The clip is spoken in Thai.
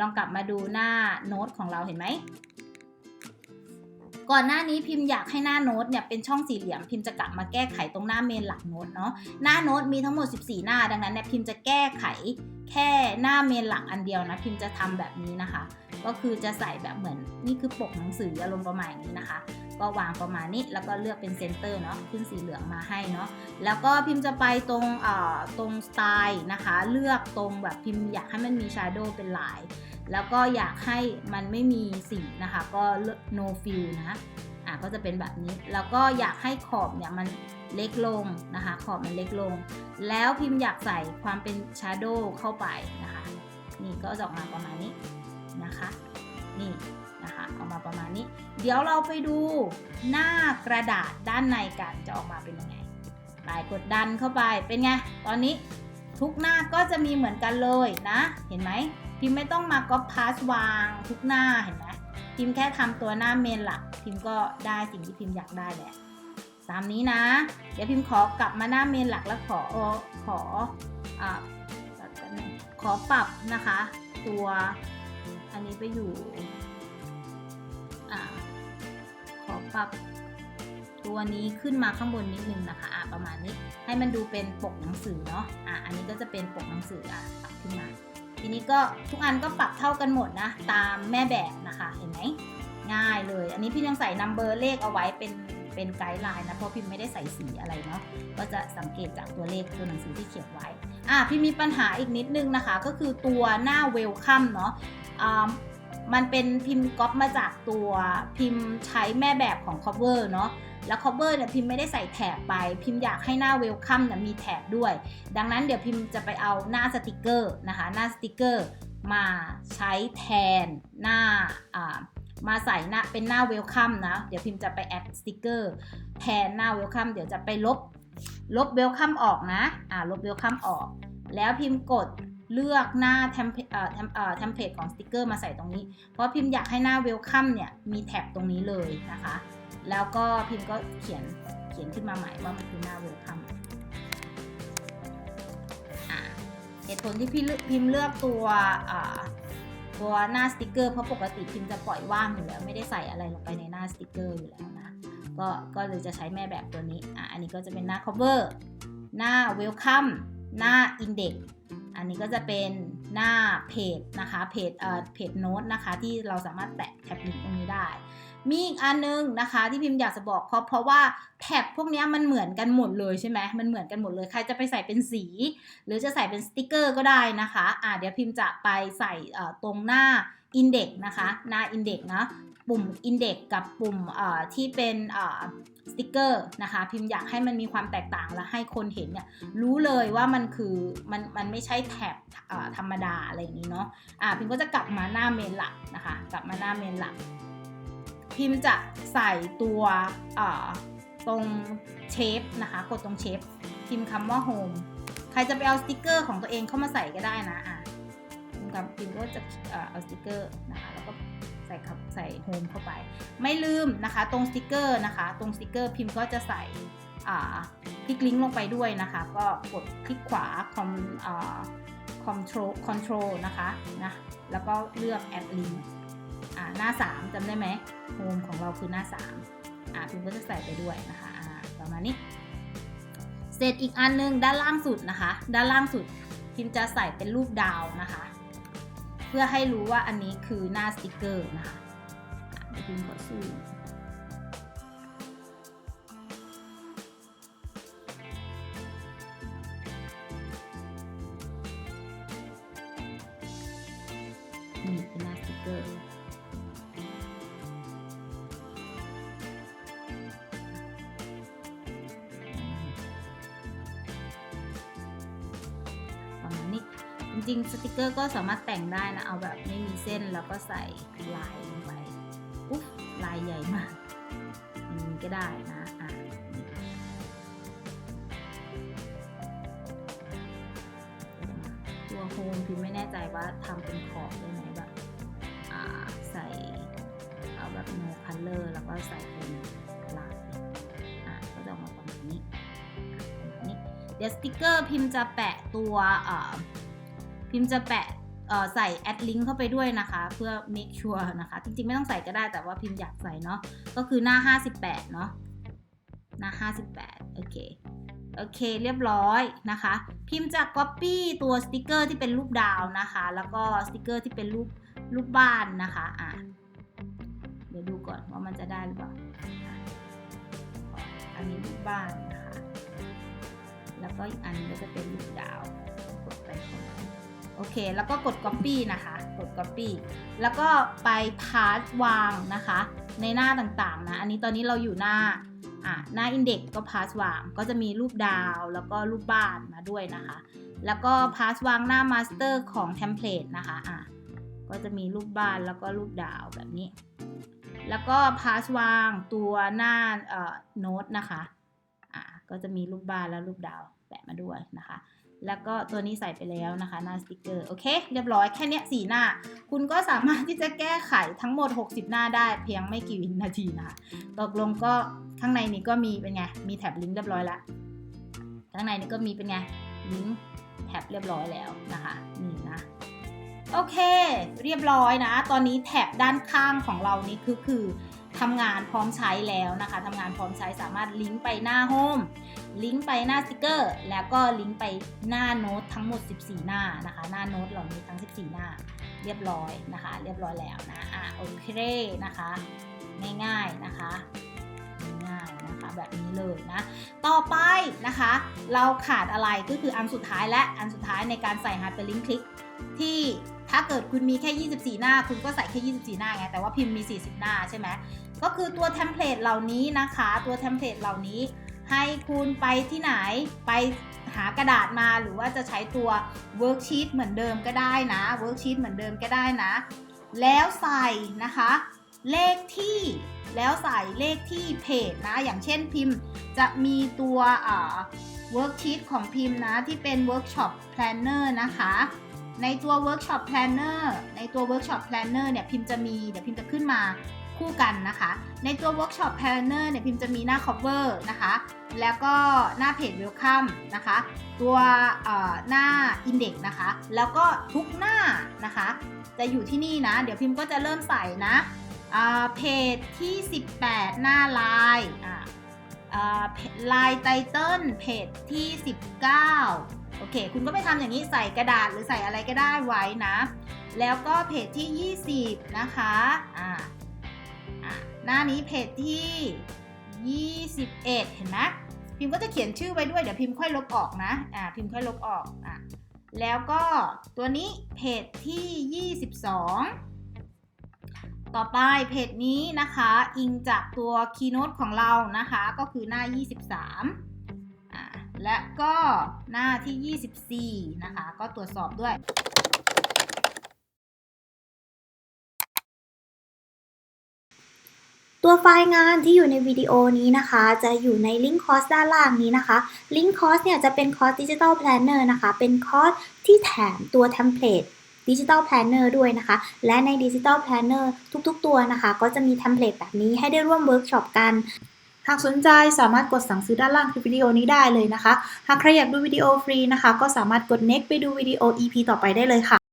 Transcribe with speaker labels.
Speaker 1: ลองกลับมาดูหน้าโน้ตของเราเห็นไหม ก่อนหน้านี้พิมพ์อยากให้หน้าโน้ตเนี่ยเป็นช่องสี่เหลี่ยมพิมพ์จะกลับมาแก้ไขตรงหน้าเมนหลักโน้ตเนาะหน้าโน้ตมีทั้งหมด 14 หน้า ดังนั้นเนี่ยพิมพ์จะแก้ไขแค่หน้าเมนหลักอันเดียวนะพิมพ์จะทำแบบนี้นะคะ ก็คือจะใส่แบบเหมือนนี่คือปกหนังสืออารมณ์ประมาณอย่างนี้นะคะ ก็วางประมาณนี้ แล้วก็เลือกเป็นเซนเตอร์เนาะขึ้นสีเหลืองมาให้เนาะแล้วก็พิมพ์จะไปตรงเอ่อตรงสไตล์นะคะ เลือกตรงแบบพิมพ์อยากให้มันมีชาร์โดเป็นลาย แล้วก็อยากให้มันไม่มีสีนะคะ ก็ no fill นะอะก็จะเป็นแบบนี้ แล้วก็อยากให้ขอบเนี่ยมันเล็กลงนะคะ ขอบมันเล็กลง แล้วพิมพ์อยากใส่ความเป็นชาร์โดเข้าไปนะคะ นี่ก็จะออกมาประมาณนี้นะคะ นี่ นะคะออกมาประมาณนี้ เดี๋ยวเราไปดูหน้ากระดาษด้านในกันจะออกมาเป็นยังไงไปกดดันเข้าไปเป็นไง ตอนนี้ทุกหน้าก็จะมีเหมือนกันเลยนะ เห็นไหมพิมไม่ต้องมาก๊อปพาสวางทุกหน้าเห็นไหมพิมแค่ทำตัวหน้าเมนหลัก พิมก็ได้สิ่งที่พิมอยากได้แหละตามนี้นะ เดี๋ยวพิมขอกลับมาหน้าเมนหลักแล้วขอขออ่ขอปรับนะคะ ตัวอันนี้ไปอยู่ ปรับตัวนี้ขึ้นมาข้างบนนิดนึงนะคะอะประมาณนี้ให้มันดูเป็นปกหนังสือเนาะอะอันนี้ก็จะเป็นปกหนังสืออะปรับขึ้นมา ทีนี้ก็ทุกอันก็ปรับเท่ากันหมดนะตามแม่แบบนะคะเห็นไหมง่ายเลย อันนี้พี่ยังใส่นัมเบอร์เลขเอาไว้เป็นเป็นไกด์ไลน์นะเพราะพี่ไม่ได้ใส่สีอะไรเนาะก็จะสังเกตจากตัวเลขตัวหนังสือที่เขียนไว้อะพี่มีปัญหาอีกนิดนึงนะคะ ก็คือตัวหน้าเวลคัมเนาะอ่า มันเป็นพิมพ์ก๊อปมาจากตัวพิมพ์ใช้แม่แบบของ cover เนาะแล้ว cover เนี่ยพิมพ์ไม่ได้ใส่แถบไป พิมพ์อยากให้หน้า welcome เนี่ยมีแถบด้วย ดังนั้นเดี๋ยวพิมพ์จะไปเอาหน้าสติกเกอร์นะคะหน้าสติกเกอร์มาใช้แทนหน้าอ่ามาใส่หน้าเป็นหน้า welcome นะ เดี๋ยวพิมพ์จะไปแอดสติกเกอร์แทนหน้า welcome เดี๋ยวจะไปลบลบ welcome ออกนะอ่าลบ welcome ออก แล้วพิมพ์กด เลือกหน้าเทมเพเอ่อเทมเพลตของสติกเกอร์มาใส่ตรงนี้ เพราะพิมพ์อยากให้หน้า welcome เนี่ยมีแท็บตรงนี้เลยนะคะ แล้วก็พิมพ์ก็เขียนเขียนขึ้นมาใหม่ว่ามันคือหน้า welcome อ่าเหตุผลที่พี่พิมพ์เลือกตัวตัวหน้าสติกเกอร์เพราะปกติพิมพ์จะปล่อยว่างอยู่แล้วไม่ได้ใส่อะไรลงไปในหน้าสติกเกอร์อยู่แล้วนะก็ก็เลยจะใช้แม่แบบตัวนี้อะอันนี้ก็จะเป็นหน้า cover หน้า welcome หน้า index อันนี้ก็จะเป็นหน้าเพจนะคะเพจเอ่อเพจโน้ตนะคะ ที่เราสามารถแตะแท็บลิงก์ตรงนี้ได้ มีอีกอันนึงนะคะที่พิมพ์อยากจะบอกเพราะเพราะว่าแท็บพวกนี้มันเหมือนกันหมดเลยใช่ไหมมันเหมือนกันหมดเลยใครจะไปใส่เป็นสี หรือจะใส่เป็นสติกเกอร์ก็ได้นะคะอ่าเดี๋ยวพิมพ์จะไปใส่เอ่อตรงหน้า Index นะคะหน้า Index นะ ปุ่ม Index กับปุ่มที่เป็นสติกเกอร์นะคะพิมพ์อยากให้มันมีความแตกต่างและให้คนเห็นเนี่ยรู้เลยว่ามันคือมันมันไม่ใช่แท็บธรรมดาอะไรอย่างนี้เนาะอ่าพิมพ์ก็จะกลับมาหน้าเมนหลักนะคะกลับมาหน้าเมนหลัก พิมพ์จะใส่ตัวตรงเชฟนะคะกดตรงเชฟพิมพ์คำว่า home ใครจะไปเอาสติกเกอร์ของตัวเองเข้ามาใส่ก็ได้นะอะพิมพ์คำพิมก็จะเอาสติกเกอร์นะคะแล้วก็ ใส่ครับใส่ home เข้าไป ไม่ลืมนะคะ ตรงสติกเกอร์นะคะ ตรงสติกเกอร์พิมพ์ก็จะใส่คลิกลิงก์ลงไปด้วยนะคะ ก็กดคลิกขวา com อ่า control control นะคะนะแล้วก็เลือก add link อ่าหน้า 3จำได้ไหม home ของเราคือหน้า3อ่าพิมพ์ก็จะใส่ไปด้วยนะคะประมาณนี้ เสร็จอีกอันนึงด้านล่างสุดนะคะ ด้านล่างสุดพิมพ์จะใส่เป็นรูปดาวนะคะ พื่อให้รู้ว่าอันนี้คือหน้าสติกเกอร์นะคะดี๋ยวพิมพ์ขอสู้นี่เป็นหน้าสติกเกอร์ ริง ๆ สติกเกอร์ก็สามารถแต่งได้นะ เอาแบบไม่มีเส้นแล้วก็ใส่ลายลงไปอุ๊บลายใหญ่มากอย่างนี้ก็ได้นะอะตัวโฮมพิมไม่แน่ใจว่าทำเป็นขอบได้ไหมแบบอ่าใส่เอาแบบ no color แล้วก็ใส่เป็นลายอะก็จะออกมาประมาณนี้อะประมาณนี้เดี๋ยวสติกเกอร์พิมพ์จะแปะตัวเอ่อ พิมพ์จะแปะใส่แอดลิงก์เข้าไปด้วยนะคะ เพื่อ make sure นะคะ จริงๆ ไม่ต้องใส่ก็ได้แต่ว่าพิมพ์อยากใส่เนาะก็คือหน้า 58 เนาะหน้า 58 โอเคโอเคเรียบร้อยนะคะ พิมพ์จะ copy ตัวสติกเกอร์ที่เป็นรูปดาวนะคะ แล้วก็สติกเกอร์ที่เป็นรูปรูปบ้านนะคะอะเดี๋ยวดูก่อนว่ามันจะได้หรือเปล่าอันนี้รูปบ้านนะคะ แล้วก็อีกอันนึงก็จะเป็นรูปดาวกดไปตรงนั้น โอเค แล้วก็กด copy นะคะ กด copy แล้วก็ไป pass วางนะคะ ในหน้าต่างๆนะ อันนี้ตอนนี้เราอยู่หน้าอะหน้า index ก็ pass วาง ก็จะมีรูปดาวแล้วก็รูปบ้านมาด้วยนะคะ แล้วก็ pass วางหน้า master ของ template นะคะอะก็จะมีรูปบ้านแล้วก็รูปดาวแบบนี้ แล้วก็ pass วางตัวหน้าเอ่อ note นะคะอะก็จะมีรูปบ้านแล้วรูปดาวแปะมาด้วยนะคะ แล้วก็ตัวนี้ใส่ไปแล้วนะคะหน้าสติกเกอร์โอเค เรียบร้อยแค่เนี้ยสี่หน้า คุณก็สามารถที่จะแก้ไขทั้งหมด 60 หน้าได้เพียงไม่กี่วินาทีนะคะตกลงก็ข้างในนี้ก็มีเป็นไงมีแท็บลิงก์เรียบร้อยแล้วข้างในนี้ก็มีเป็นไงลิงก์แท็บเรียบร้อยแล้วนะคะนี่นะโอเค เรียบร้อยนะ ตอนนี้แท็บด้านข้างของเรานี่คือคือ ทำงานพร้อมใช้แล้วนะคะทำงานพร้อมใช้สามารถลิงก์ไปหน้าโฮมลิงก์ไปหน้าสติกเกอร์ แล้วก็ลิงก์ไปหน้าโน้ตทั้งหมด 14 หน้านะคะ หน้าโน้ตเหล่านี้ทั้ง 14 หน้า เรียบร้อยนะคะ เรียบร้อยแล้วนะอะโอเคนะคะ ง่ายๆนะคะง่ายๆนะคะแบบนี้เลยนะ ต่อไปนะคะ เราขาดอะไรก็คืออันสุดท้ายและอันสุดท้ายในการใส่ Hyperlink Click ที่ถ้าเกิดคุณมีแค่ 24 หน้า คุณก็ใส่แค่ 24 หน้าไง แต่ว่าพิมพ์มี 40 หน้าใช่ไหม ก็คือตัวเทมเพลตเหล่านี้นะคะ ตัวเทมเพลตเหล่านี้ ให้คุณไปที่ไหนไปหากระดาษมาหรือว่าจะใช้ตัวเวิร์กชีตเหมือนเดิมก็ได้นะเวิร์กชีตเหมือนเดิมก็ได้นะ แล้วใส่นะคะ เลขที่แล้วใส่เลขที่เพจนะ อย่างเช่นพิมพ์จะมีตัวเวิร์กชีตของพิมพ์นะ ที่เป็น Workshop Planner นะคะ ในตัว Workshop Planner ในตัว Workshop Planner เนี่ยพิมพ์จะมีเดี๋ยวพิมพ์จะขึ้นมา คู่กันนะคะ ในตัว Workshop Planner เนี่ยพิมจะมีหน้า cover นะคะ แล้วก็หน้าเพจ Welcome นะคะ ตัวหน้า Index นะคะ แล้วก็ทุกหน้านะคะ จะอยู่ที่นี่นะ เดี๋ยวพิมพ์ก็จะเริ่มใส่นะอ่าเพจที่ 18 หน้าไลน์อ่าอ่าไลน์ไตเติลเพจที่ 19 โอเค คุณก็ไปทำอย่างนี้ใส่กระดาษหรือใส่อะไรก็ได้ไว้นะ แล้วก็เพจที่ 20 นะคะ อ่า หน้านี้เพจที่ 21 เห็นไหมพิมพ์ก็จะเขียนชื่อไว้ด้วย เดี๋ยวพิมพ์ค่อยลบออกนะ อ่า พิมพ์ค่อยลบออก อะ แล้วก็ตัวนี้เพจที่ 22 ต่อไปเพจนี้นะคะ อิงจากตัว keynote ของเรานะคะ ก็คือหน้า 23 อ่า และก็หน้าที่ 24 นะคะ ก็ตรวจสอบด้วย
Speaker 2: ตัวไฟล์งานที่อยู่ในวิดีโอนี้นะคะ จะอยู่ในลิงก์คอร์สด้านล่างนี้นะคะ ลิงก์คอร์สเนี่ยจะเป็นคอร์สดิจิ t a ลแพลนเนอร์นะคะ เป็นคอร์สที่แถมตัวเทมเพลตดิจิ t a ลแพลนเนอร์ด้วยนะคะ และในดิจิ t a ลแพลนเนอร์ทุกๆ ตัวนะคะ ก็จะมีเทมเพลตแบบนี้ให้ได้ร่วมเวิร์กช็อปกัน หากสนใจสามารถกดสั่งซื้อด้านล่างคลิปวิดีโอนี้ได้เลยนะคะ หากใครอยากดูวิดีโอฟรีนะคะ ก็สามารถกด next ไปดูวิดีโอ EP ต่อไปได้เลยค่ะ